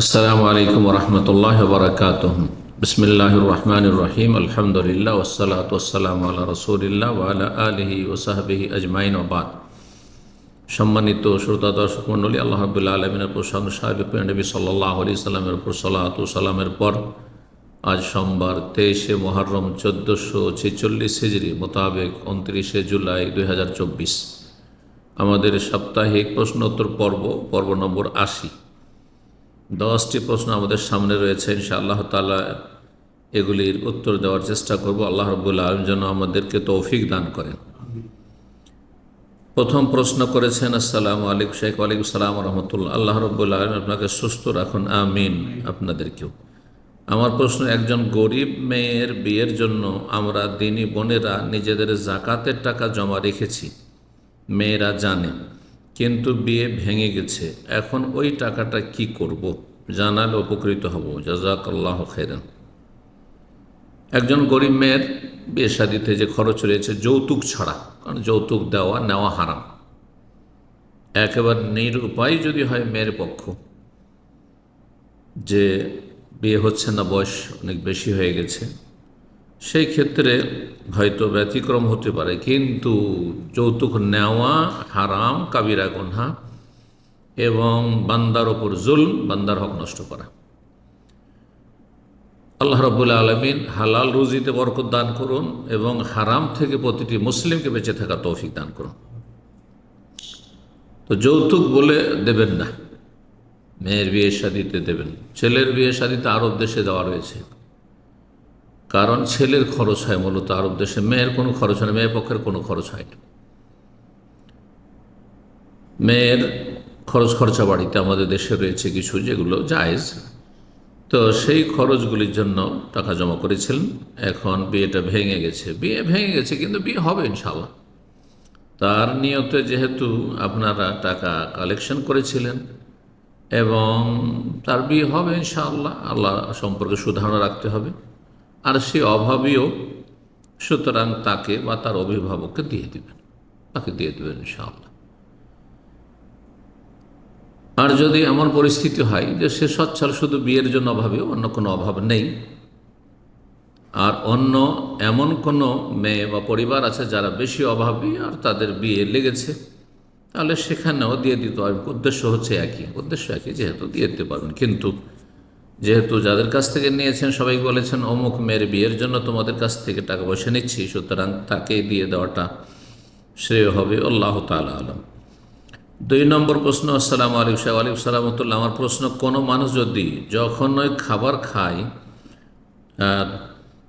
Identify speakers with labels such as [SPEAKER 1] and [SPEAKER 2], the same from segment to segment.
[SPEAKER 1] আসসালামু আলাইকুম রহমতুল্লাহ বরকাত বিসমিল্লাহ রহমান রহিম আলহামদুলিল্লাহ ওসালাত ওসালাম আল্লাহ রসুলিল্লাহ ওয়ালা আলহি ওসাহাবিহি আজমাইন ওবাদ সম্মানিত শ্রোতা দর্শক মণ্ডলী, আল্লাহ রবুল্লা আলমিনের প্রশংসা নবী সাল্লাহ আলি সাল্লামের উপর সালামের পর আজ সোমবার তেইশে মহরম চোদ্দোশো ছেচল্লিশ হিজড়ি মোতাবেক উনত্রিশে জুলাই দু হাজার চব্বিশ। আমাদের সাপ্তাহিক প্রশ্নোত্তর পর্ব পর্ব নম্বর আশি। দশটি প্রশ্ন আমাদের সামনে রয়েছে ইনশা আল্লাহ তালা এগুলির উত্তর দেওয়ার চেষ্টা করব। আল্লাহ রবুল্লা আলম যেন আমাদেরকে তৌফিক দান করেন। প্রথম প্রশ্ন করেছেন, আসসালামু আলাইকুম শেখ ওয়ালাইকুম সালাম রহমতুল্লাহ আল্লাহ রবুল্লা আলম আপনাকে সুস্থ রাখুন, আমিন আপনাদেরকেও। আমার প্রশ্ন, একজন গরিব মেয়ের বিয়ের জন্য আমরা দিনী বোনেরা নিজেদের জাকাতের টাকা জমা রেখেছি, মেয়েরা জানে, কিন্তু বিয়ে ভেঙে গেছে, এখন ওই টাকাটা কি করব? জানালে উপকৃত হব। জাজাক আল্লাহ একজন গরিব মেয়ের বিয়ে শাদিতে যে খরচ রয়েছে যৌতুক ছাড়া, কারণ যৌতুক দেওয়া, নেওয়া হারাম। একেবারে নিরুপায় যদি হয় মেয়ের পক্ষ, যে বিয়ে হচ্ছে না, বয়স অনেক বেশি হয়ে গেছে, সেই ক্ষেত্রে হয়তো ব্যতিক্রম হতে পারে, কিন্তু যৌতুক নেওয়া হারাম, কাবিরা গুনহা এবং বান্দার ওপর জুল বান্দার হক নষ্ট করা। আল্লাহ রবুল্লা আলমিন হালাল রুজিতে বরকত দান করুন এবং হারাম থেকে প্রতিটি মুসলিমকে বেঁচে থাকা তৌফিক দান করুন। তো যৌতুক বলে দেবেন না, মেয়ের বিয়ে শাদিতে দেবেন, ছেলের বিয়ে শাদিতে আরব দেশে দেওয়া রয়েছে। কারণ ছেলের খরচ হয় মূলত আরব দেশে, মেয়ের কোনো খরচ হয় না, মেয়ের পক্ষের কোনো খরচ হয় না। মেয়ের খরচ খরচা বাড়িতে আমাদের দেশে রয়েছে কিছু যেগুলো জায়েজ। তো সেই খরচগুলির জন্য টাকা জমা করেছিলেন। এখন বিয়েটা ভেঙে গেছে। বিয়ে ভেঙে গেছে কিন্তু বিয়ে হবে ইনশাল্লাহ তার নিয়তে যেহেতু আপনারা টাকা কালেকশন করেছিলেন এবং তার বিয়ে হবে ইনশাআল্লাহ, আল্লাহ সম্পর্কে সুধারণা রাখতে হবে। আর সে অভাবীও সুতরাং তাকে বা তার অভিভাবককে দিয়ে দেবেন, তাকে দিয়ে দেবেন ইনশাআল্লাহ। আর যদি এমন পরিস্থিতি হয় যে সে সচ্ছল শুধু বিয়ের জন্য অভাবে, অন্য কোনো অভাব নেই। আর অন্য এমন কোনো মেয়ে বা পরিবার আছে যারা বেশি অভাবী আর তাদের বিয়ে লেগেছে, তাহলে সেখানেও দিয়ে দিতে হবে। উদ্দেশ্য হচ্ছে একই, উদ্দেশ্য একই যেহেতু দিয়ে দিতে পারবেন। কিন্তু যেহেতু যাদের কাছ থেকে নিয়েছেন, সবাই বলেছেন, অমুক মেয়ের বিয়ের জন্য তোমাদের কাছ থেকে টাকা পয়সা নিচ্ছি, সুতরাং তাকে দিয়ে দেওয়াটা শ্রেয় হবে। আল্লাহ তালা আলম। দুই নম্বর প্রশ্ন, আসসালামু আলিক সাহেব আলিক সালামতুল্লাহ আমার প্রশ্ন, কোনো মানুষ যদি যখন ওই খাবার খায়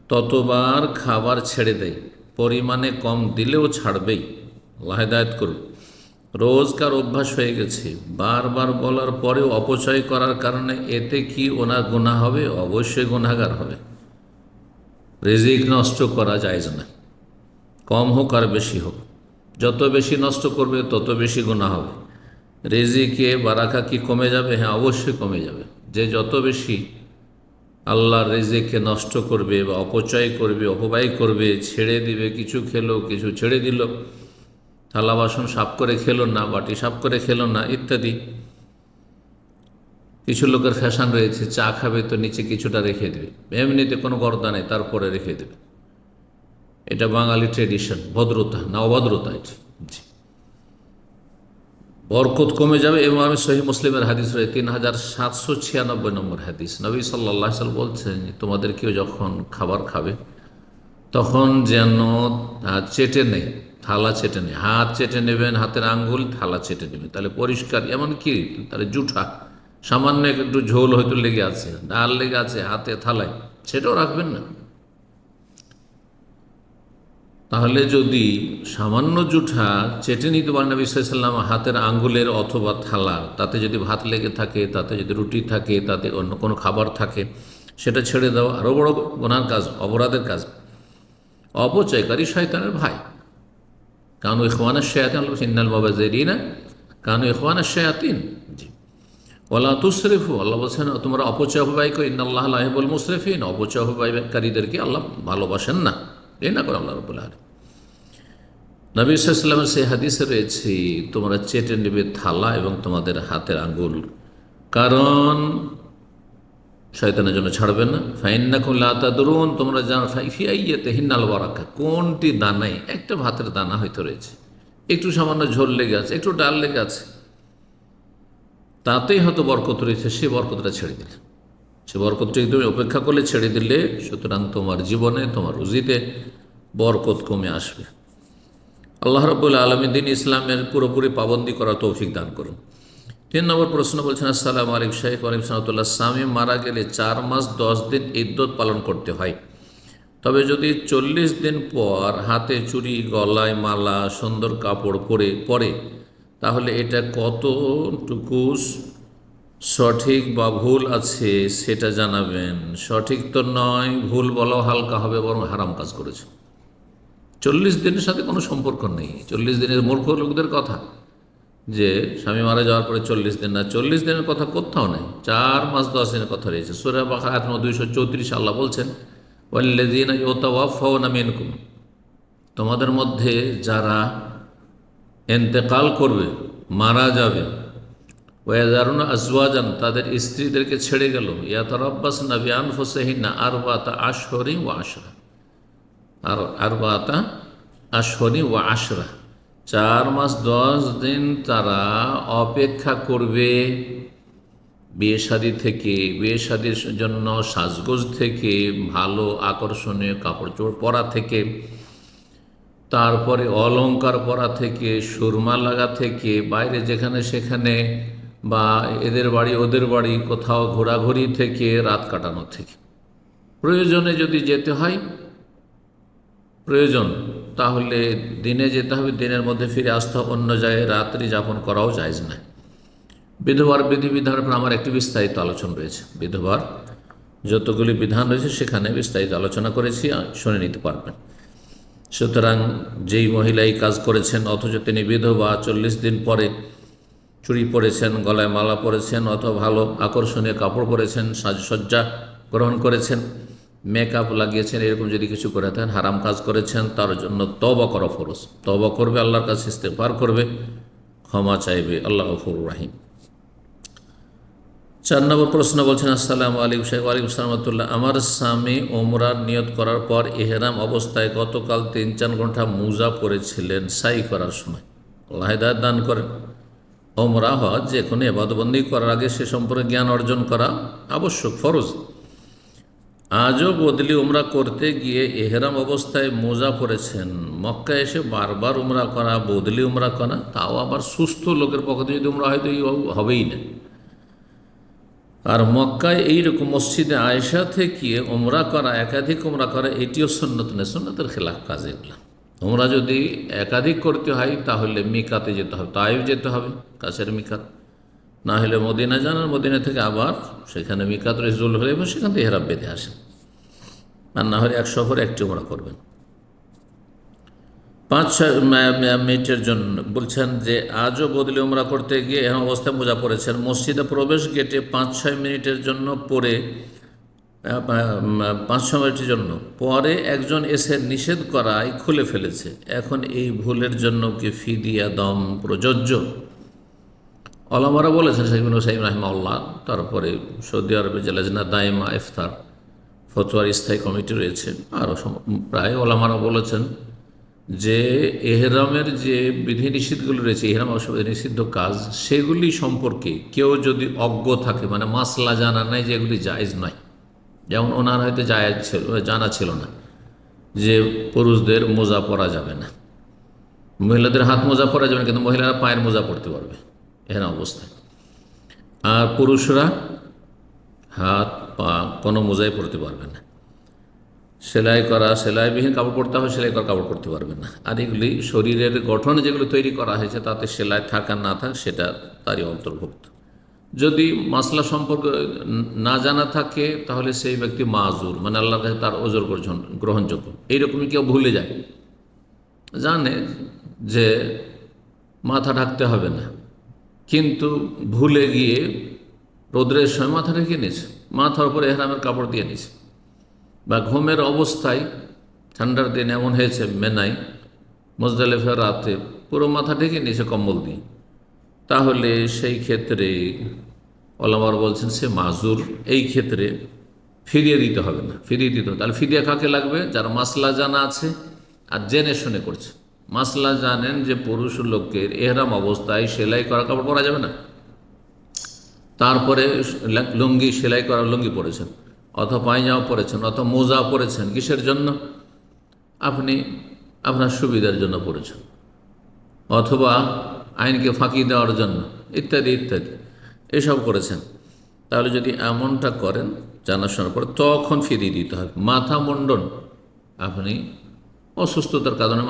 [SPEAKER 1] ততবার খাবার ছেড়ে দেয়, পরিমাণে কম দিলেও ছাড়বেই লাহেদায়ত করুক। রোজকার অভ্যাস হয়ে গেছে, বারবার বলার পরেও অপচয় করার কারণে এতে কি ওনার গুণা হবে? অবশ্যই গুণাগার হবে। রিজিক নষ্ট করা যায় না। কম হোক আর বেশি হোক। যত বেশি নষ্ট করবে, তত বেশি গুণা হবে। রেজিকে বারাকা কি কমে যাবে? হ্যাঁ অবশ্যই কমে যাবে। যে যত বেশি আল্লাহর রেজেকে নষ্ট করবে বা অপচয় করবে, অপব্যয় করবে, ছেড়ে দিবে, কিছু খেলো, কিছু ছেড়ে দিল, থালা বাসন সাফ করে খেলো না, বাটি সাফ করে খেলো না, ইত্যাদি। কিছু লোকের ফ্যাশন রয়েছে, চা খাবে তো নিচে কিছুটা রেখে দেবে। এমনিতে কোনো গর্দা নেই, তারপরে রেখে দেবে। এটা বাঙালি ট্রেডিশন ভদ্রতা, না অভদ্রতা এটি। জি। বরকত কমে যাবে এবং আমি সহি মুসলিমের হাদিস রয়ে তিন হাজার সাতশো ছিয়ানব্বই নম্বর হাদিস। নবী সাল্লাহ সাল বলছেন তোমাদের কেউ যখন খাবার খাবে, তখন যেন চেটে নেই, থালা চেটে নেই। হাত চেটে নেবেন, হাতের আঙ্গুল থালা চেটে নেবেন। তাহলে পরিষ্কার, এমন কি? তাহলে জুঠা। সামান্য একটু ঝোল হয়তো লেগে আছে, ডাল লেগে আছে, হাতে থালায়। সেটাও রাখবেন না। তাহলে যদি সামান্য জুঠা চেটে নিতে পারেন নবী সাল্লাম হাতের আঙ্গুলের অথবা থালা, তাতে যদি ভাত লেগে থাকে, তাতে যদি রুটি থাকে, তাতে অন্য কোনো খাবার থাকে, সেটা ছেড়ে দেওয়া আরও বড় গোনার কাজ, অপরাধের কাজ। অপচয়কারী শয়তানের ভাই। কানু ইখওয়ানের শেয়াতিন, আল্লাহ সিন্নাল বাবাজেরিনা কানু ইখওয়ানের শেয়াতিন। জি। ওলা তুসরেফু, আল্লাহ বলছেন, তোমরা অপচয় অপব্যয় করো ইন্নআল্লাহ লাহেবুল মুসরেফিন। অপচয় অপব্যয়কারীদেরকে আল্লাহ ভালোবাসেন না। এই না করে আল্লাহ রবুল্লাহ নবী সাল্লামের সেই হাদিসে রয়েছে, তোমরা চেটে নেবে থালা এবং তোমাদের হাতের আঙ্গুল। কারণ শয়তানের জন্য ছাড়বে না। ফাইন্নাকুম লাতাদরুন তোমরা জানো ফাইফিয়াইয়াতে হিন্নাল বারাকা কোনটি দানাই একটা ভাতের দানা হয়তো রয়েছে। একটু সামান্য ঝোল লেগে আছে, একটু ডাল লেগে আছে। তাতেই হয়তো বরকত রয়েছে, সে বরকতটা ছেড়ে দিলে। সে বরকতটি তুমি অপেক্ষা করলে ছেড়ে দিলে, সুতরাং তোমার জীবনে, তোমার রুজিতে বরকত কমে আসবে। আল্লাহ রব্বুল আলমী দিন ইসলামের পুরোপুরি পাবন্দি করা তৌফিক দান করুন। তিন নম্বর প্রশ্ন বলছেন, আসসালাম আলিক শাহেক আলিম সাহতুল্লাহ স্বামী মারা গেলে চার মাস দশ দিন ইদ্যত পালন করতে হয়। তবে যদি চল্লিশ দিন পর হাতে চুড়ি গলায় মালা, সুন্দর কাপড় পরে পরে, তাহলে এটা কতটুকু সঠিক বা ভুল আছে সেটা জানাবেন। সঠিক তো নয়, ভুল বলাও হালকা হবে, বরং হারাম কাজ করেছে। চল্লিশ দিনের সাথে কোনো সম্পর্ক নেই। চল্লিশ দিনের মূর্খ লোকদের কথা। যে স্বামী মারা যাওয়ার পরে চল্লিশ দিন না, চল্লিশ দিনের কথা কোথাও নেই। চার মাস দশ দিনের কথা রয়েছে। সুরা বাখা আত্ম দুইশো চৌত্রিশ আল্লাহ বলছেন ওয়াল্লেদিন ওতাওয়াফাউনা মিনকুম। তোমাদের মধ্যে যারা এন্তেকাল করবে, মারা যাবে ওয়াজারুন আজওয়াজান, তাদের স্ত্রীদেরকে ছেড়ে গেল। ইয়াতারাব্বাস নাবিয়ান হোসেহিনা আর বাতা আশহরি ও আশরা আর আর বাতা আশহরি ও আশরা। চার মাস দশ দিন তারা অপেক্ষা করবে বিয়ে শাদি থেকে বিয়ে জন্য সাজগোজ থেকে, ভালো আকর্ষণীয় কাপড় চোপড় পরা থেকে, তারপরে অলংকার পরা থেকে, সুরমা লাগা থেকে, বাইরে যেখানে সেখানে বা এদের বাড়ি ওদের বাড়ি, কোথাও ঘোরাঘুরি থেকে, রাত কাটানো থেকে। প্রয়োজনে যদি যেতে হয় প্রয়োজন, তাহলে দিনে যেতে হবে, দিনের মধ্যে ফিরে আসতে হবে, অন্য জায়গায় রাত্রি যাপন করাও যায়জ না বিধবার বিধিবিধানের উপর আমার একটি বিস্তারিত আলোচনা রয়েছে। বিধবার যতগুলি বিধান রয়েছে, সেখানে বিস্তারিত আলোচনা করেছি শুনে নিতে পারবেন। সুতরাং যেই মহিলা এই কাজ করেছেন, অথচ তিনি বিধবা, চল্লিশ দিন পরে চুড়ি পরেছেন, গলায় মালা পরেছেন, অথবা ভালো আকর্ষণীয় কাপড় পরেছেন, সাজসজ্জা গ্রহণ করেছেন মেকআপ লাগিয়েছেন, এরকম যদি কিছু করে থাকেন হারাম কাজ করেছেন, তার জন্য তবা করা ফরজ। তবা করবে, আল্লাহর কাছে ইস্তেফার করবে, ক্ষমা চাইবে আল্লাহ গফুর রাহিম। চার নম্বর প্রশ্ন বলছেন, আসসালামু আলাইকুম সাহেব আলিম সালামতুল্লাহ আমার স্বামী ওমরার নিয়ত করার পর এহেরাম অবস্থায় গতকাল তিন চার ঘণ্টা মুজা পড়েছিলেন সাই করার সময়। আল্লাহ হেদায়ত দান করেন। ওমরা হজ যে কোনো এবাদবন্দি করার আগে সে সম্পর্কে জ্ঞান অর্জন করা আবশ্যক, ফরজ। আজও বদলি উমরা করতে গিয়ে এহেরাম অবস্থায় মোজা পড়েছেন মক্কা এসে বারবার উমরা করা, বদলি উমরা করা, তাও আবার সুস্থ লোকের পক্ষে যদি উমরা হয়তো হবেই না। আর মক্কায় এইরকম মসজিদে আয়সা থেকে উমরা করা, একাধিক উমরা করা, এটিও সন্ন্যত নেই সন্ন্যতের খেলাফ কাজ এগুলো। উমরা যদি একাধিক করতে হয় তাহলে মিকাতে যেতে হবে তাইও যেতে হবে, কাছের মিকাত। না হলে মদিনা জানার মদিনা থেকে আবার সেখানে মিকাত রেজুল হলে এবং সেখান থেকে হেরাব বেঁধে আসেন। আর না হলে এক সফরে একটি উমরা করবেন। পাঁচ, ছয় মিনিটের জন্য বলছেন যে, আজও বদলি ওমরা করতে গিয়ে এমন অবস্থায় মোজা পড়েছেন। মসজিদে প্রবেশ গেটে পাঁচ, ছয় মিনিটের জন্য পরে পাঁচ, ছয় মিনিটের জন্য পরে একজন এসে নিষেধ করায় খুলে ফেলেছে। এখন এই ভুলের জন্য কি ফিদিয়া দম প্রযোজ্য? অলামারা বলেছেন সাইবিন সাইম রাহিমাউল্লাহ তারপরে সৌদি আরবে যে লেজনা দায়মা ইফতার ফতোয়ার স্থায়ী কমিটি রয়েছে আরও প্রায় ওলামারা বলেছেন যে এহরামের যে বিধিনিষেধগুলো রয়েছে, এহরাম অসুবিধা নিষিদ্ধ কাজ, সেগুলি সম্পর্কে কেউ যদি অজ্ঞ থাকে মানে মাসলা জানা নাই যে এগুলি জায়েজ নয়। যেমন ওনার হয়তো জায়েজ ছিল, জানা ছিল না যে পুরুষদের মোজা পরা যাবে না। মহিলাদের হাত মোজা পরা যাবে না, কিন্তু মহিলারা পায়ের মোজা পরতে পারবে। এহেন অবস্থায়। আর পুরুষরা হাত, পা কোনো মোজাই পরতে পারবে না। সেলাই করা, সেলাইবিহীন কাপড় পরতে হবে সেলাই করা কাপড় পরতে পারবে না। আর এগুলি শরীরের গঠন যেগুলো তৈরি করা হয়েছে, তাতে সেলাই থাকা না থাক, সেটা তারই অন্তর্ভুক্ত। যদি মাসলা সম্পর্কে না জানা থাকে, তাহলে সেই ব্যক্তি মাজুর মানে আল্লাহ কাছে তার ওজোর গ্রহণযোগ্য। এইরকমই কেউ ভুলে যায়। জানে যে মাথা ঢাকতে হবে না। কিন্তু ভুলে গিয়ে রোদ্রের সময় মাথা ঢেকে নিয়েছে। মাথার উপরে এহরামের কাপড় দিয়ে নিয়েছে। বা ঘুমের অবস্থায় ঠান্ডার দিন এমন হয়েছে মেনাই, মোজদালেফের রাতে পুরো মাথা ঢেকে নিয়েছে কম্বল দিয়ে। তাহলে সেই ক্ষেত্রে ওলামার বলছেন সে মাজুর, এই ক্ষেত্রে ফিরিয়ে দিতে হবে না, ফিরিয়ে দিতে হবে। তাহলে ফিরিয়ে কাকে লাগবে? যার মাসলা জানা আছে আর জেনে শুনে করছে। মাসলা জানেন যে পুরুষ লোকের এহরাম অবস্থায় সেলাই করা কাপড় পরা যাবে না। তারপরে লুঙ্গি সেলাই করা, লুঙ্গি পরেছেন, অথবা পায়জামা পরেছেন, অথবা মোজা পরেছেন, কিসের জন্য? আপনি আপনার সুবিধার জন্য পড়েছেন অথবা আইনকে ফাঁকি দেওয়ার জন্য, ইত্যাদি ইত্যাদি। এসব করেছেন। তাহলে যদি এমনটা করেন জানাশোনার পরে তখন ফিরিয়ে দিতে হবে। মাথা মুন্ডন। আপনি অসুস্থতার কারণে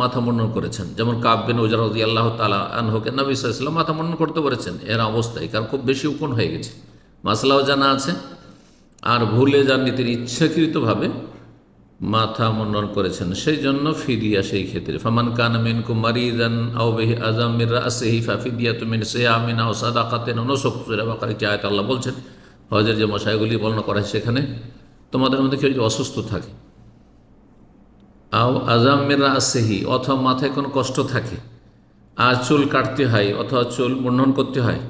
[SPEAKER 1] মাথা মুন্ডন করেছেন। যেমন কাব্যেন ওজারদি আল্লাহ তালা আনহকে নবী সাল্লাম মাথা মুন্ডন করতে পেরেছেন এর অবস্থায় কারণ খুব বেশি উকুন হয়ে গেছে। মাসলাও জানা আছে। আর ভুলে যাননি তিনি ইচ্ছাকৃতভাবে মাথা মুন্ডন করেছেন। সেই জন্য ফিদিয়া সেই ক্ষেত্রে। ফামান কান মিন কুমারিদান আও বেহি আজম ফাফিদিয়া তুমিন সিয়ামিন আও সাদাকাতেন নসক সূরা বাকারে কি আল্লাহ বলছেন হজের যে মশাইগুলি বর্ণনা করা সেখানে তোমাদের মধ্যে কেউ যদি অসুস্থ থাকে আও আজাম মির রাসিহি, অথবা মাথায় কোনো কষ্ট থাকে, আর চুল কাটতে হয়, অথবা চুল মুন্ডন করতে হয়।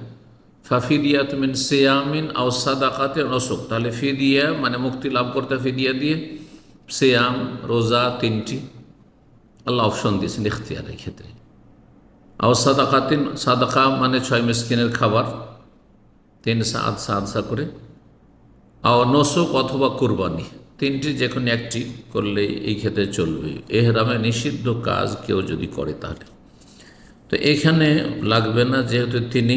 [SPEAKER 1] ফাফিদিয়া তুমিন সেয়ামিন আও সাদাকাতে নসক। তাহলে ফিদিয়া মানে মুক্তি লাভ করতে ফিদিয়া দিয়ে, সেয়াম, রোজা তিনটি। আল্লাহ অপশন দিয়েছেন ইখতিয়ার এই ক্ষেত্রে। আও সাদাকাতিন, সাদাকা মানে ছয় মিসকিনের খাবার, তিন সাত সাত সা করে। আও নসক অথবা কুরবানি। তিনটি যে কোনো একটি করলে এই ক্ষেত্রে চলবে। এহরামে নিষিদ্ধ কাজ কেউ যদি করে তাহলে। তো এখানে লাগবে না যেহেতু তিনি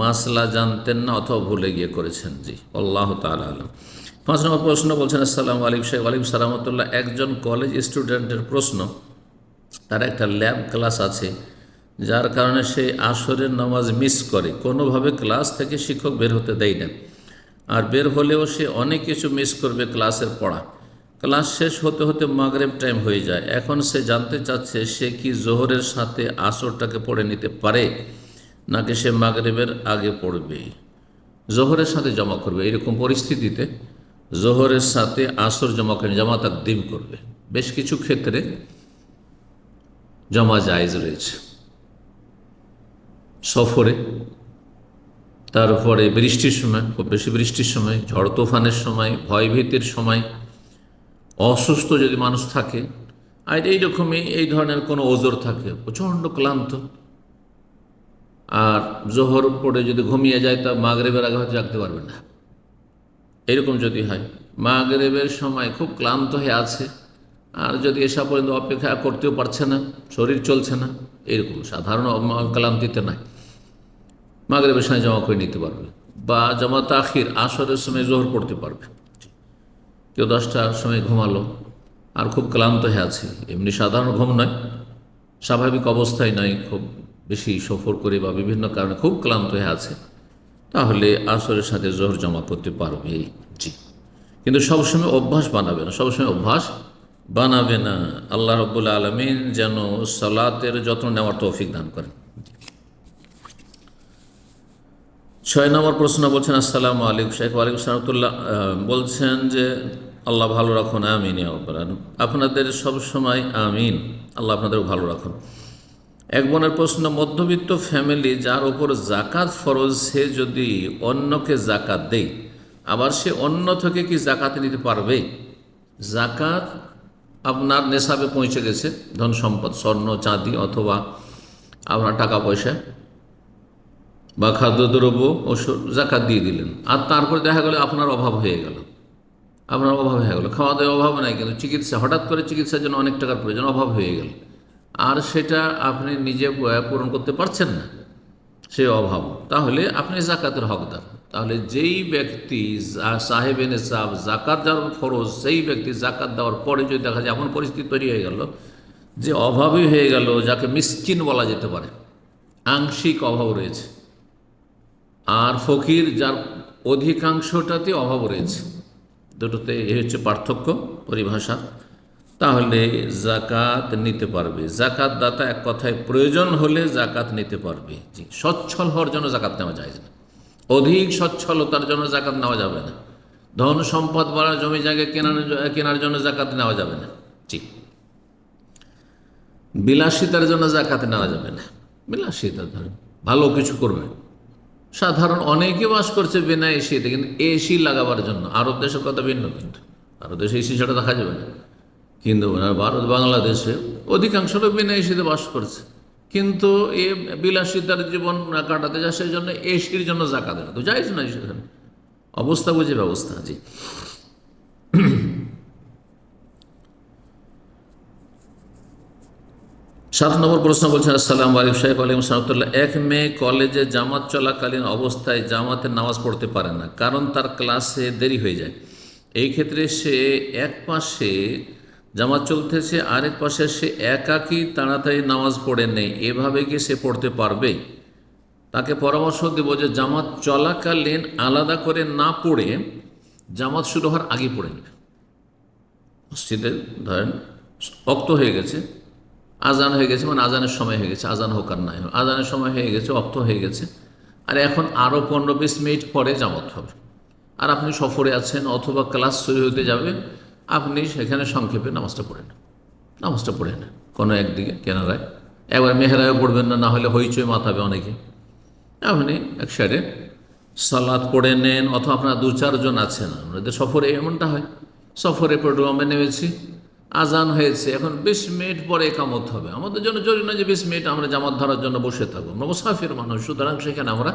[SPEAKER 1] মাসলা জানতেন না অথবা ভুলে গিয়ে করেছেন জি। আল্লাহ তালা আলম। পাঁচ নম্বর প্রশ্ন বলছেন, আসসালাম আলিক সাহেব আলিম সালামতুল্লাহ একজন কলেজ স্টুডেন্টের প্রশ্ন, তার একটা ল্যাব ক্লাস আছে, যার কারণে সে আসরের নামাজ মিস করে। কোনোভাবে ক্লাস থেকে শিক্ষক বের হতে দেয় না। আর বের হলেও সে অনেক কিছু মিস করবে ক্লাসের পড়া। ক্লাস শেষ হতে হতে মাগরেব টাইম হয়ে যায়। এখন সে জানতে চাচ্ছে সে কি জোহরের সাথে আসরটাকে পড়ে নিতে পারে, নাকি সে মাগরেবের আগে পড়বে। জোহরের সাথে জমা করবে। এরকম পরিস্থিতিতে জোহরের সাথে আসর জমা করে জমা তাকদিম করবে। বেশ কিছু ক্ষেত্রে জমা জায়েজ রয়েছে। সফরে তারপরে বৃষ্টির সময়, খুব বেশি বৃষ্টির সময়, ঝড় তুফানের সময়, ভয়ভীতির সময়, অসুস্থ যদি মানুষ থাকে, আর এইরকমই এই ধরনের কোনো ওজোর থাকে, প্রচণ্ড ক্লান্ত। আর জোহর পড়ে যদি ঘুমিয়ে যায়, তা মাগরেবের আগে হয়তো জাগতে পারবে না। এরকম যদি হয়, মাগরেবের সময় খুব ক্লান্ত হয়ে আছে, আর যদি এসা পর্যন্ত অপেক্ষা করতেও পারছে না, শরীর চলছে না, এরকম সাধারণ ক্লান্তিতে নাই মাগরেবের সময় জমা করে নিতে পারবে। বা জমা তাখির আসরের সময় জোহর পড়তে পারবে। কেউ দশটার সময় ঘুমালো, আর খুব ক্লান্ত হয়ে আছে। এমনি সাধারণ ঘুম নয়, স্বাভাবিক অবস্থায় নয়, খুব বেশি সফর করে বা বিভিন্ন কারণে খুব ক্লান্ত হয়ে আছে। তাহলে আসরের সাথে জোহর জমা করতে পারবে, জি। কিন্তু সবসময় অভ্যাস বানাবে না, সবসময় অভ্যাস বানাবে না। আল্লাহ রব্বুল আলমিন যেন সালাতের যত্ন নেওয়ার তৌফিক দান করেন। ছয় নম্বর প্রশ্ন বলছেন, আসসালামু আলাইকুম শেখ ওয়ালাইকুম সালামতুল্লাহ বলছেন যে, আল্লাহ ভালো রাখুন, আমিন আপনাদের সব সময় আমিন, আল্লাহ আপনাদের ভালো রাখুন। এক বোনের প্রশ্ন, মধ্যবিত্ত ফ্যামিলি যার ওপর জাকাত ফরজ, সে যদি অন্যকে জাকাত দেয়, আবার সে অন্য থেকে কি জাকাত নিতে পারবে? জাকাত আপনার নেশাবে পৌঁছে গেছে, ধন সম্পদ, স্বর্ণ, চাঁদি অথবা আপনার টাকা পয়সা। বা খাদ্যদ্রব্য ওষুধ জাকাত দিয়ে দিলেন। আর তারপরে দেখা গেল আপনার অভাব হয়ে গেল। আপনার অভাব হয়ে গেল। খাওয়া দাওয়া অভাব নাই, কিন্তু চিকিৎসা, হঠাৎ করে চিকিৎসার জন্য অনেক টাকার প্রয়োজন, অভাব হয়ে গেল। আর সেটা আপনি নিজে পূরণ করতে পারছেন না সে অভাব। তাহলে আপনি জাকাতের হকদার। তাহলে যেই ব্যক্তি সাহেব এনে সাহ জাকাত দেওয়ার ফরজ, সেই ব্যক্তি জাকাত দেওয়ার পরে যদি দেখা যায় এমন পরিস্থিতি তৈরি হয়ে গেল যে অভাবই হয়ে গেল, যাকে মিসকিন বলা যেতে পারে। আংশিক অভাব রয়েছে। আর ফকির যার অধিকাংশটাতে অভাব রয়েছে। দুটোতে এ হচ্ছে পার্থক্য পরিভাষা। তাহলে জাকাত নিতে পারবে। জাকাত দাতা এক কথায় প্রয়োজন হলে জাকাত নিতে পারবে। জি, সচ্ছল হওয়ার জন্য জাকাত নেওয়া যায় না। অধিক সচ্ছলতার জন্য জাকাত নেওয়া যাবে না। ধন সম্পদ বাড়া, জমি জায়গা কেনার কেনার জন্য জাকাত নেওয়া যাবে না। জি। বিলাসিতার জন্য জাকাত নেওয়া যাবে না। বিলাসিতা ধরেন, ভালো কিছু করবে। সাধারণ অনেকে বাস করছে বিনা এসিতে, কিন্তু এসি লাগাবার জন্য। আরব দেশের কথা ভিন্ন কিন্তু। আরব দেশে এসি ছাড়া দেখা যাবে না। কিন্তু ভারত বাংলাদেশে অধিকাংশ লোক বিনা এসিতে বাস করছে। কিন্তু এ বিলাসিতার জীবন কাটাতে যায়, সেই জন্য এসির জন্য জাকা দেবে তো যাইজ না অবস্থা বুঝে ব্যবস্থা জি সাত নম্বর প্রশ্ন বলছেন, আসসালাম আলিম সাহেব আলিম সাহতুল্লাহ এক মেয়ে কলেজে জামাত চলাকালীন অবস্থায় জামাতের নামাজ পড়তে পারে না, কারণ তার ক্লাসে দেরি হয়ে যায়। এই ক্ষেত্রে সে এক পাশে জামাত চলতেছে, আরেক পাশে সে একাকী তাড়াতাড়ি নামাজ পড়ে নেই। এভাবে কি সে পড়তে পারবে? তাকে পরামর্শ দেব যে, জামাত চলাকালীন আলাদা করে না পড়ে, জামাত শুরু হওয়ার আগে পড়ে নেবে। মসজিদে ধরেন অক্ত হয়ে গেছে। আজান হয়ে গেছে মানে আজানের সময় হয়ে গেছে, আজান হোক আর নাই হোক। আজানের সময় হয়ে গেছে, অক্ত হয়ে গেছে। আর এখন আরও পনেরো বিশ মিনিট পরে জামাত হবে। আর আপনি সফরে আছেন অথবা ক্লাস শুরু হতে যাবে, আপনি সেখানে সংক্ষেপে নামাজটা পড়ে নেন নামাজটা পড়ে নেন, কোনো একদিকে কেনারায় একবার মেহরায় পড়বেন না না হলে হইচই মাথাবে অনেকে। আপনি এক সাইডে সালাদ পড়ে নেন, অথবা আপনার দু চারজন আছেন। আমাদের সফরে এমনটা হয়। সফরে প্রোগ্রামে নেমেছি আজান হয়েছে, এখন বিশ মিনিট পরে একামত হবে। আমাদের জন্য জরুরি না যে বিশ মিনিট আমরা জামাত ধরার জন্য বসে থাকব। আমরা মুসাফির মানুষ, সুতরাং সেখানে আমরা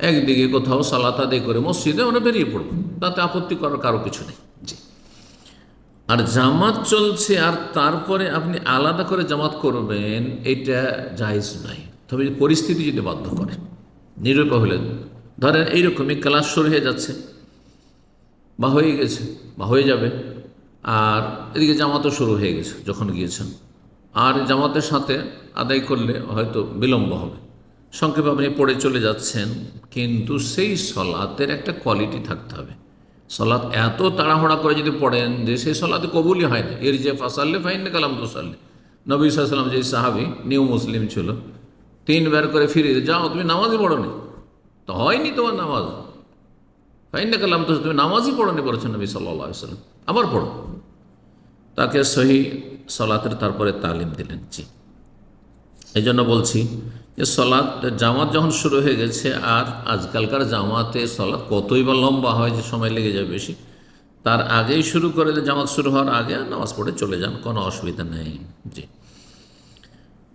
[SPEAKER 1] একদিকে কোথাও সালাত আদায় করে মসজিদে আমরা বেরিয়ে পড়ব। তাতে আপত্তি করার কারও কিছু নেই। জি। আর জামাত চলছে, আর তারপরে আপনি আলাদা করে জামাত করবেন, এটা জায়জ নাই তবে পরিস্থিতি যদি বাধ্য করে নিরূপা হলে, ধরেন এইরকমই ক্লাস শুরু হয়ে যাচ্ছে, বা হয়ে গেছে, বা হয়ে যাবে। আর এদিকে জামাতও শুরু হয়ে গেছে যখন গিয়েছেন। আর জামাতের সাথে আদায় করলে হয়তো বিলম্ব হবে। সংক্ষেপে আপনি পড়ে চলে যাচ্ছেন, কিন্তু সেই সলাতের একটা কোয়ালিটি থাকতে হবে। সলাৎ এত তাড়াহুড়া করে যদি পড়েন যে সেই সলাতে কবুলই হয় না। এর যে ফাসাল্লে ফাইন কালাম তো সাল্লে নবী সাল্লাম যে সাহাবি নিউ মুসলিম ছিল, তিনবার করে ফিরে যাও, তুমি নামাজই পড়ো নি। তো হয়নি তোমার নামাজ। ফাইন কালাম তো তুমি নামাজই পড়ো নি বলেছেন নবী সাল্লাহ সাল্লাম আবার পড়ো। তাকে সহি সলাতের তারপরে তালিম দিলেন, জি। এই জন্য বলছি যে সলাৎ, জামাত যখন শুরু হয়ে গেছে, আর আজকালকার জামাতে সলাদ কতই বা লম্বা হয় যে সময় লেগে যায় বেশি, তার আগেই শুরু করে জামাত শুরু হওয়ার আগে নামাজ পড়ে চলে যান, কোনো অসুবিধা নেই, জি।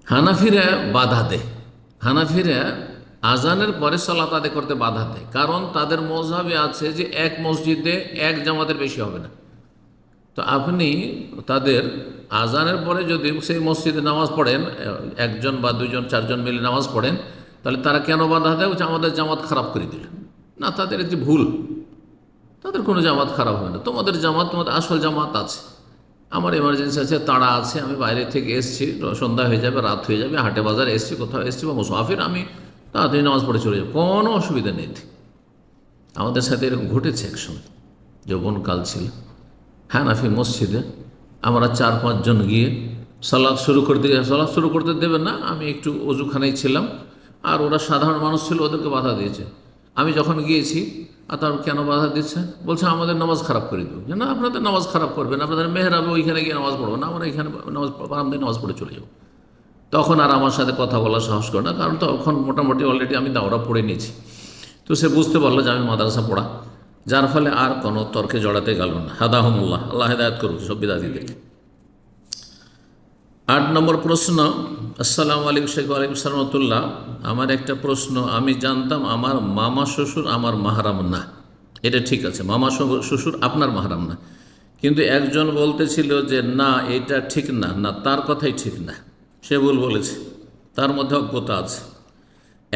[SPEAKER 1] হানাফিরা বাধা দেয়। হানাফিরা আজানের পরে সলাত আদে করতে বাধা দেয়, কারণ তাদের মজহাবে আছে যে এক মসজিদে এক জামাতের বেশি হবে না। তো আপনি তাদের আজানের পরে যদি সেই মসজিদে নামাজ পড়েন, একজন বা দুজন চারজন মিলে নামাজ পড়েন, তাহলে তারা কেন বাধা দেয়? যে আমাদের জামাত খারাপ করে দিল। না, তাদের একটি ভুল। তাদের কোনো জামাত খারাপ হবে না। তোমাদের জামাত, তোমাদের আসল জামাত আছে। আমার এমার্জেন্সি আছে তাড়া আছে, আমি বাইরে থেকে এসছি, সন্ধ্যা হয়ে যাবে, রাত হয়ে যাবে, হাটে বাজারে এসছি, কোথাও এসছি, বা মুসাফির, আমি তাড়াতাড়ি নামাজ পড়ে চলে যাব। কোনো অসুবিধা নেই আমাদের সাথে এরকম ঘটেছে একসময়, যৌবনকাল ছিল। হানাফি মসজিদে আমরা চার, পাঁচজন গিয়ে সালাদ শুরু করতে সালাদ শুরু করতে দেবে না, আমি একটু অজুখানেই ছিলাম। আর ওরা সাধারণ মানুষ ছিল, ওদেরকে বাধা দিয়েছে। আমি যখন গিয়েছি, আর তার কেন বাধা দিচ্ছে? বলছে, আমাদের নামাজ খারাপ করে দেবো না, আপনাদের নামাজ খারাপ করবেন আপনাদের মেহরাবে ওইখানে গিয়ে নামাজ পড়ব না, আমরা এখানে নামাজ, বারান্দায় নামাজ পড়ে চলে যাব। তখন আর আমার সাথে কথা বলার সাহস করে না, কারণ তখন মোটামুটি অলরেডি আমি দাওরা পড়ে নিয়েছি। তো সে বুঝতে পারল যে আমি মাদ্রাসা পড়া। যার ফলে আর কোনো তর্কে জড়াতে গেল না। হাদাহমুল্লাহ, আল্লাহ হেদায়ত করুক, সব বিদাদিদেরকে আট নম্বর প্রশ্ন, আসসালামু আলাইকুম শেখ আলাইকুম সালামতুল্লাহ আমার একটা প্রশ্ন, আমি জানতাম আমার মামা শ্বশুর আমার মাহারাম না। এটা ঠিক আছে, মামা শ্বশুর আপনার মাহারাম না। কিন্তু একজন বলতেছিল যে, না, এটা ঠিক না। না, তার কথাই ঠিক না। সে ভুল বলেছে। তার মধ্যে অজ্ঞতা আছে।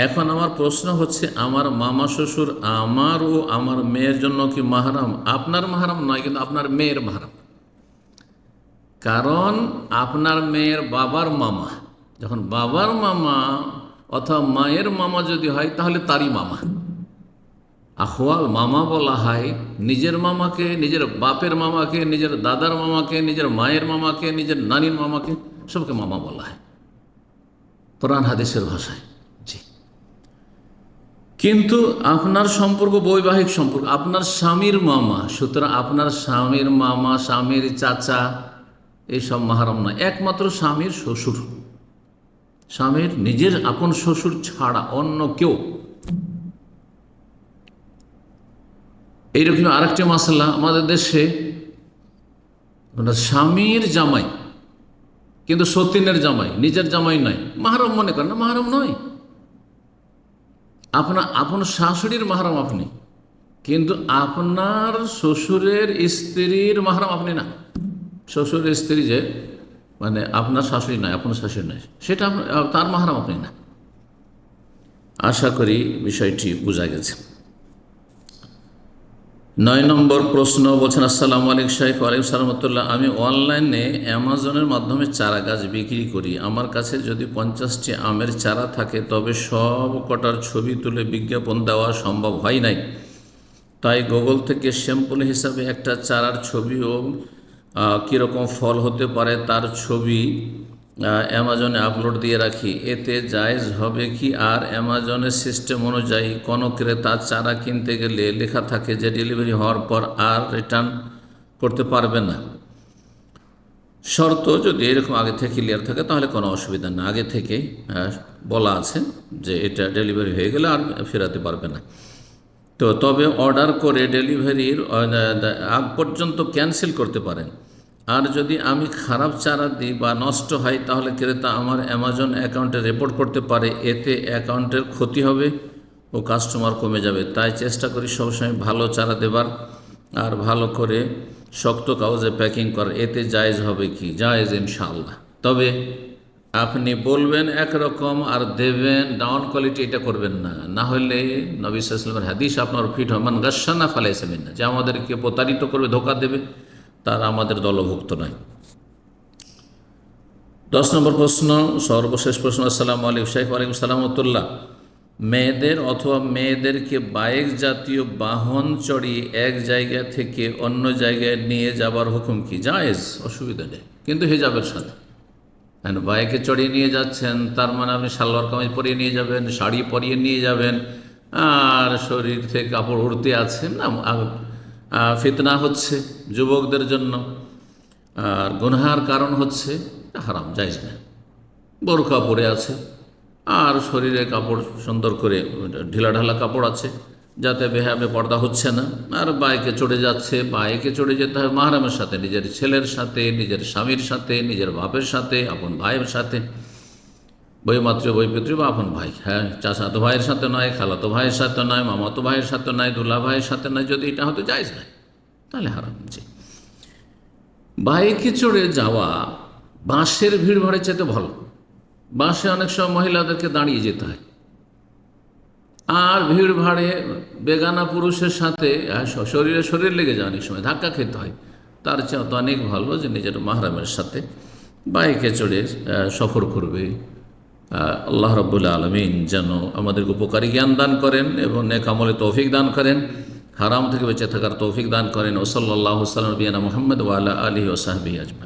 [SPEAKER 1] এখন আমার প্রশ্ন হচ্ছে, আমার মামা শ্বশুর আমার ও আমার মেয়ের জন্য কি মাহারাম? আপনার মাহারাম নয়, কিন্তু আপনার মেয়ের মাহারাম। কারণ আপনার মেয়ের বাবার মামা, যখন বাবার মামা অথবা মায়ের মামা যদি হয়, তাহলে তারই মামা। আখওয়াল মামা বলা হয়, নিজের মামাকে, নিজের বাপের মামাকে, নিজের দাদার মামাকে, নিজের মায়ের মামাকে, নিজের নানির মামাকে, সবকে মামা বলা হয়। কোরআন, হাদিসের ভাষায়। কিন্তু আপনার সম্পর্ক বৈবাহিক সম্পর্ক। আপনার স্বামীর মামা, সুতরাং আপনার স্বামীর মামা, স্বামীর চাচা এইসব মাহারম নয়। একমাত্র স্বামীর শ্বশুর। স্বামীর নিজের আপন শ্বশুর ছাড়া অন্য কেউ। এইরকম আরেকটি মশলা আমাদের দেশে স্বামীর জামাই, কিন্তু সতীনের জামাই, নিজের জামাই নয়। মাহারম মনে করেন না, মাহারম নয়। আপনার আপন শাশুড়ির মাহারম আপনি, কিন্তু আপনার শ্বশুরের স্ত্রীর মাহারাম আপনি না। শ্বশুরের স্ত্রী যে মানে আপনার শাশুড়ি নয় আপনার শাশুড়ি নয় সেটা তার মাহারাম আপনি না। আশা করি বিষয়টি বোঝা গেছে। নয় নম্বর প্রশ্ন বলছেন, আসসালাম আলাইকুম শাহিফ আলাইকুম সালামতুল্লাহ আমি অনলাইনে অ্যামাজনের মাধ্যমে চারা গাছ বিক্রি করি। আমার কাছে যদি পঞ্চাশটি আমের চারা থাকে, তবে সব কটার ছবি তুলে বিজ্ঞাপন দেওয়া সম্ভব হয় নাই। তাই গুগল থেকে স্যাম্পল হিসাবে একটা চারার ছবি ও কীরকম ফল হতে পারে তার ছবি অ্যামাজনে আপলোড দিয়ে রাখি। এতে জায়জ হবে কি? আর অ্যামাজনের সিস্টেম অনুযায়ী কোনো ক্রেতা চারা কিনতে গেলে লেখা থাকে যে ডেলিভারি হওয়ার পর আর রিটার্ন করতে পারবে না। শর্ত যদি এরকম আগে থেকে ক্লিয়ার থাকে, তাহলে কোনো অসুবিধা না। আগে থেকে বলা আছে যে এটা ডেলিভারি হয়ে গেলে আর ফেরাতে পারবে না। তো তবে অর্ডার করে ডেলিভারির আগ পর্যন্ত ক্যান্সেল করতে পারেন। আর যদি আমি খারাপ চারা দিই বা নষ্ট হয়, তাহলে ক্রেতা আমার অ্যামাজন অ্যাকাউন্টে রিপোর্ট করতে পারে, এতে অ্যাকাউন্টের ক্ষতি হবে ও কাস্টমার কমে যাবে। তাই চেষ্টা করি সবসময় ভালো চারা দেবার আর ভালো করে শক্ত কাগজে প্যাকিং করার। এতে জায়েজ হবে কি? জায়েজ ইনশাল্লাহ তবে আপনি বলবেন একরকম আর দেবেন ডাউন কোয়ালিটি এটা করবেন না। না হলে নবী সাল্লামের হাদিস আপনার ফিট হমান গাসানা ফালাইসাবেন না যে আমাদেরকে প্রতারিত করবে, ধোকা দেবে। তার আমাদের দলভুক্ত নয় দশ নম্বর প্রশ্ন, সর্বশেষ প্রশ্ন, আসসালামু আলাইকুম। শাইফ আলাইকুম সালামতুল্লাহ মেয়েদের অথবা মেয়েদেরকে বাইক জাতীয় বাহন চড়িয়ে এক জায়গা থেকে অন্য জায়গায় নিয়ে যাবার হুকুম কি? জায়েজ, অসুবিধা নেই। কিন্তু হিজাবের সাথে। হ্যাঁ বাইকে চড়িয়ে নিয়ে যাচ্ছেন, তার মানে আপনি সালোয়ার কামিজ পরিয়ে নিয়ে যাবেন, শাড়ি পরিয়ে নিয়ে যাবেন, আর শরীর থেকে কাপড় উড়তে আছেন না ফিতনা হচ্ছে যুবকদের জন্য। আর গুনহার কারণ হচ্ছে হারাম যাইজ না। বোরখা পরে আছে, আর শরীরে কাপড় সুন্দর করে ঢিলা ঢালা কাপড় আছে, যাতে বেহাবে পর্দা হচ্ছে না। আর বাইকে চড়ে যাচ্ছে বাইকে চড়ে যেতে হয় মাহারামের সাথে, নিজের ছেলের সাথে, নিজের স্বামীর সাথে, নিজের বাপের সাথে, আপন ভাইয়ের সাথে। বইমাত্র বইপিত্রী বা আপন ভাই। হ্যাঁ চাচাতো ভাইয়ের সাথে নয়, খালাতো ভাইয়ের সাথে নয়, মামাতো ভাইয়ের সাথে নয়, দুলা ভাইয়ের সাথে নয়, যদি এটা হতে যাইজ না তাহলে হারাম জি। বাইকে চড়ে যাওয়া বাঁশের ভিড় ভাড়ে চাইতে ভালো। বাসে অনেক সময় মহিলাদেরকে দাঁড়িয়ে যেতে হয়। আর ভিড় ভাড়ে বেগানা পুরুষের সাথে শরীরে শরীর লেগে যায় অনেক সময়, ধাক্কা খেতে হয়। তার চেয়ে অনেক ভালো যে নিজের মাহরামের সাথে বাইকে চড়ে সফর করবে। আল্লাহ রব্বুল্লা আলমিন যেন আমাদেরকে উপকারী জ্ঞান দান করেন এবং নেকামলে তৌফিক দান করেন। হারাম থেকে বেঁচে থাকার তৌফিক দান করেন। ওসল্লাহ সাল্লাম বিয়ানা মোহাম্মদ ওয়ালা আলী ওসাহাবি আজমাই